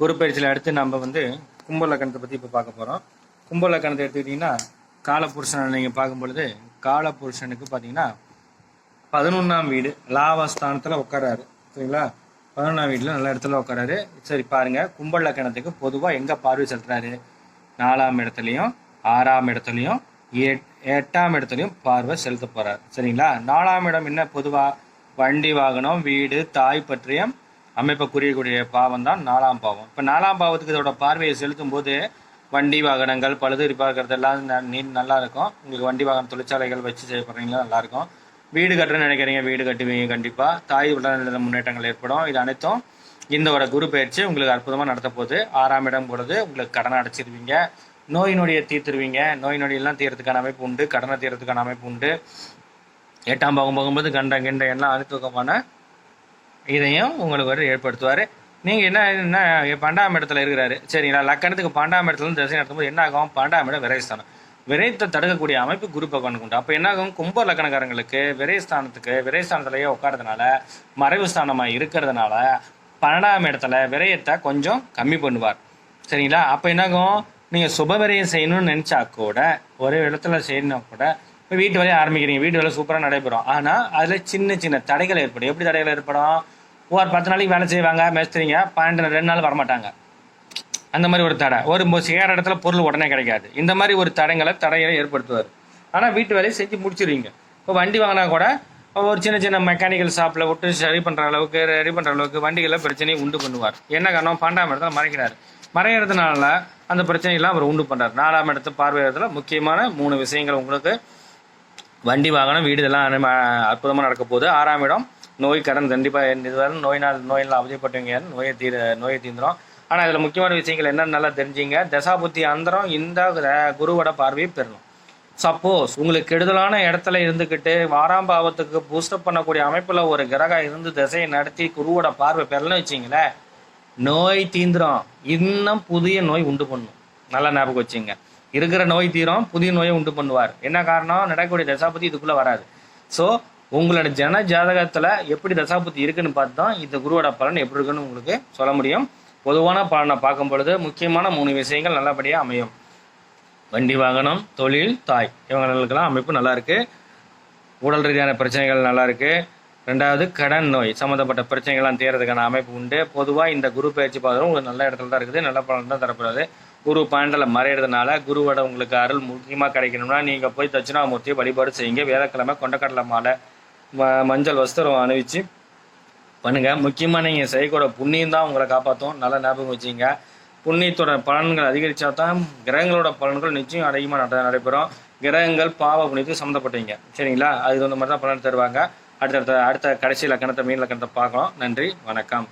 குரு பயிற்சியில் அடுத்து நம்ம வந்து கும்ப லக்கணத்தை பற்றி இப்போ பார்க்க போகிறோம் கும்ப லக்கணத்தை எடுத்துக்கிட்டிங்கன்னா காலபுருஷனை நீங்கள் பார்க்கும் பொழுது காலபுருஷனுக்கு பார்த்தீங்கன்னா பதினொன்றாம் வீடு லாவஸ்தானத்தில் உட்காராரு சரிங்களா? பதினொன்றாம் வீட்டில் நல்ல இடத்துல உட்காராரு சரி பாருங்க. கும்ப லக்கணத்துக்கு பொதுவாக எங்கே பார்வை செலுத்துறாரு? நாலாம் இடத்துலையும் ஆறாம் இடத்துலையும் எட் எட்டாம் இடத்துலையும் பார்வை செலுத்த போகிறார் சரிங்களா? நாலாம் இடம் என்ன பொதுவாக வண்டி வாகனம் வீடு தாய் பற்றியம் அமைப்பை குறியக்கூடிய பாவம் தான் நாலாம் பாவம். இப்போ நாலாம் பாவத்துக்கு இதோட பார்வையை செலுத்தும் போது வண்டி வாகனங்கள் பழுது பார்க்கறது எல்லாம் ந- நீ நல்லா இருக்கும். உங்களுக்கு வண்டி வாகன தொழிற்சாலைகள் வச்சு செய்யப்படுறீங்களா? நல்லா இருக்கும். வீடு கட்டுறேன்னு நினைக்கிறீங்க வீடு கட்டுவீங்க கண்டிப்பாக தாய் உடல்நல முன்னேற்றங்கள் ஏற்படும். இது அனைத்தும் இந்தோட குரு பயிற்சி உங்களுக்கு அற்புதமாக நடத்த போகுது. ஆறாம் இடம் பொழுது உங்களுக்கு கடனை அடைச்சிருவீங்க. நோய் நொடியை தீர்த்துருவீங்க. நோய் நொடியெல்லாம் தீர்றதுக்கான அமைப்பு உண்டு. கடனை தீர்றதுக்கான அமைப்பு உண்டு. எட்டாம் பாகம் போகும்போது கண்ட கிண்ட எல்லாம் அனைத்துக்கமான இதையும் உங்களுக்கு ஒரு ஏற்படுத்துவார். நீங்கள் என்ன என்ன பன்னெண்டாம் இடத்துல இருக்கிறாரு. சரிங்களா லக்கணத்துக்கு பன்னெண்டாம் இடத்துல இருந்து நடத்தும்போது என்ன ஆகும்? பன்னெண்டாம் இடம் விரைஸ்தானம் விரைத்தை தடுக்கக்கூடிய அமைப்பு குரு பகவானுக்கு உண்டு. அப்போ என்ன ஆகும்? கும்ப லக்கணக்காரங்களுக்கு விரைஸ்தானத்துக்கு விரைஸ்தானத்திலேயே உட்காரதுனால மறைவு ஸ்தானமாக இருக்கிறதுனால பன்னெண்டாம் இடத்துல விரயத்தை கொஞ்சம் கம்மி பண்ணுவார். சரிங்களா? அப்போ என்னாகும் நீங்கள் சுப விரயம் செய்யணும்னு நினச்சா கூட ஒரு இடத்துல செய்யணும் கூட இப்போ வீட்டு வேலையை ஆரம்பிக்கிறீங்க. வீட்டு வேலை சூப்பராக நடைபெறும். ஆனால் அதில் சின்ன சின்ன தடைகள் ஏற்படும். எப்படி தடைகள் ஏற்படும்? ஒரு பத்து நாளைக்கு வேலை செய்வாங்க மேஸ்திரிங்க. பன்னெண்டு ரெண்டு நாள் வரமாட்டாங்க. அந்த மாதிரி ஒரு தடை. ஒரு சேர இடத்துல பொருள் உடனே கிடைக்காது. இந்த மாதிரி ஒரு தடங்களை தடைகளை ஏற்படுத்துவார். ஆனால் வீட்டு வேலையை செஞ்சு முடிச்சிருவீங்க இப்போ வண்டி வாங்கினா கூட ஒரு சின்ன சின்ன மெக்கானிக்கல் ஷாப்பில் விட்டு சரி பண்ணுற அளவுக்கு ரெடி பண்ணுற அளவுக்கு வண்டிகளில் பிரச்சனையை உண்டு பண்ணுவார். என்ன காரணம்? பன்னெண்டாம் இடத்துல மறைக்கிறார் மறைகிறதுனால அந்த பிரச்சனையெல்லாம் அவர் உண்டு பண்ணுறார் நாலாம் இடத்து பார்வையிடத்தில் முக்கியமான மூணு விஷயங்கள் உங்களுக்கு வண்டி வாகனம் வீடு இதெல்லாம் அற்புதமாக நடக்க போகுது. ஆறாம் இடம் நோய் கடன் கண்டிப்பாக இதுவரை நோயினால் நோயெல்லாம் அவதிப்பட்டவங்க நோயை தீர நோயை தீந்துடும் ஆனால் இதில் முக்கியமான விஷயங்கள் என்னென்ன நல்லா தெரிஞ்சிங்க. தசாபுத்தி அந்தரம் இந்த ர- குருவோட பார்வையை பெறணும். சப்போஸ் உங்களுக்கு கெடுதலான இடத்துல இருந்துக்கிட்டு வாராம் பாவத்துக்கு பூஸ்டப் பண்ணக்கூடிய அமைப்பில் ஒரு கிரகம் இருந்து திசையை நடத்தி குருவோட பார்வை பெறலன்னு வச்சிங்களேன் நோய் தீந்துரும். இன்னும் புதிய நோய் உண்டு பண்ணும். நல்லா ஞாபகம் வச்சுங்க. இருக்கிற நோய் தீரும் புதிய நோயை உண்டு பண்ணுவார். என்ன காரணம்? நடக்கக்கூடிய தசாபதி இதுக்குள்ள வராது. ஸோ உங்களோட ஜன ஜாதகத்துல எப்படி தசாபுத்தி இருக்குன்னு பார்த்து தான் இந்த குருவோட பலன் எப்படி இருக்குன்னு உங்களுக்கு சொல்ல முடியும். பொதுவான பலனை பார்க்கும் பொழுது முக்கியமான மூணு விஷயங்கள் நல்லபடியாக அமையும். வண்டி வாகனம் தொழில் தாய். இவங்களுக்கெல்லாம் அமைப்பு நல்லா இருக்கு. உடல் ரீதியான பிரச்சனைகள் நல்லா இருக்கு. ரெண்டாவது கடன் நோய் சம்மந்தப்பட்ட பிரச்சனைகள்லாம் தீர்றதுக்கான அமைப்பு உண்டு. பொதுவாக இந்த குரு பயிற்சி பாதம் உங்களுக்கு நல்ல இடத்துல தான் இருக்குது. நல்ல பலன் தான் தரப்படுறது குரு பாண்டல மறையிறதுனால குருவோட உங்களுக்கு அருள் முக்கியமாக கிடைக்கணும்னா நீங்கள் போய் தட்சிணாமூர்த்தியை வழிபாடு செய்யுங்க. வேலைக்கிழமை கொண்டக்கடலை மாலை ம- மஞ்சள் வஸ்திரம் அணிவிச்சு பண்ணுங்கள் முக்கியமாக நீங்கள் செய்யக்கூட புண்ணியம் தான் உங்களை காப்பாற்றும். நல்லா ஞாபகம் வச்சுங்க. புண்ணியத்தோட பலன்கள் அதிகரித்தா தான் கிரகங்களோட பலன்கள் நிச்சயம் அதிகமாக நட நடைபெறும். கிரகங்கள் பாவ புண்ணியத்துக்கு சம்மந்தப்பட்டீங்க சரிங்களா? அது தகுந்த மாதிரி தான் பலன் தருவாங்க. அடுத்தடுத்த அடுத்த கடைசி கணத்தை மீன் கணத்தை பார்க்கலாம். நன்றி வணக்கம்.